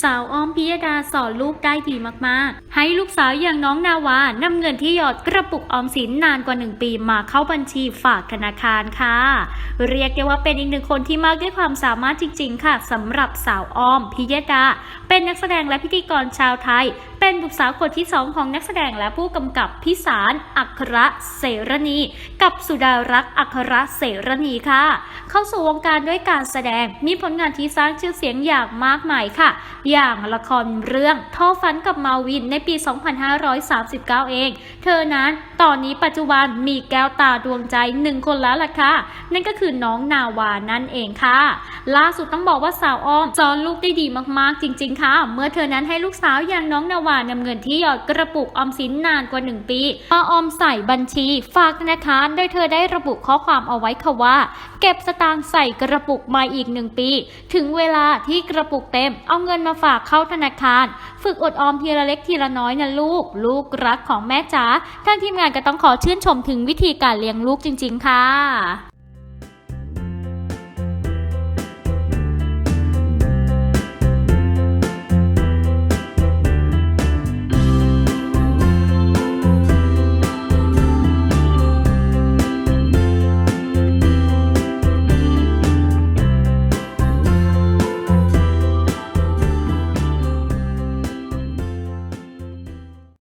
สาวอ้อมพิยดาสอนลูกได้ดีมากๆ ให้ลูกสาวอย่างน้องนาวานำเงินที่หยอดกระปุกออมสินนานกว่า 1 ปีมาเข้าบัญชีฝากธนาคารค่ะ เรียกได้ว่าเป็นอีกหนึ่งคนที่มากด้วยความสามารถจริง ๆ ค่ะสำหรับสาวอ้อมพิยดา เป็นนักแสดงและพิธีกรชาวไทย เป็นบุตรสาวคนที่สองของนักแสดงและผู้กำกับพิสารอัครเสรณี กับสุดารักษ์อัครเสรณีค่ะ เข้าสู่วงการด้วยการแสดงมีผลงานที่สร้างชื่อเสียงอย่างมากมายค่ะ อย่างละครเรื่องท่อฟันกับมาวินในปี 2539 เอง เธอนั้นตอนนี้ปัจจุบันมีแก้วตาดวงใจหนึ่งคนแล้วล่ะค่ะ นั่นก็คือน้องนาวานั่นเองค่ะ ล่าสุดต้องบอกว่าสาวอ้อมสอนลูกได้ดีมากๆจริง ๆ ค่ะ เมื่อเธอนั้นให้ลูกสาวอย่างน้องนาวานำเงินที่หยอดกระปุกออมสินนานกว่า 1 ปีมาออมใส่บัญชี ฝากธนาคารโดยเธอได้ระบุข้อความเอาไว้ค่ะว่า เก็บสตางค์ใส่กระปุกมาอีกหนึ่งปี ถึงเวลาที่กระปุกเต็ม เอาเงินมาฝากเข้าธนาคาร ฝึกอดออมทีละเล็กทีละน้อยนะลูก ลูกรักของแม่จ๋าทางทีมงานก็ต้องขอชื่นชมถึงวิธีการเลี้ยงลูกจริง ๆ ค่ะ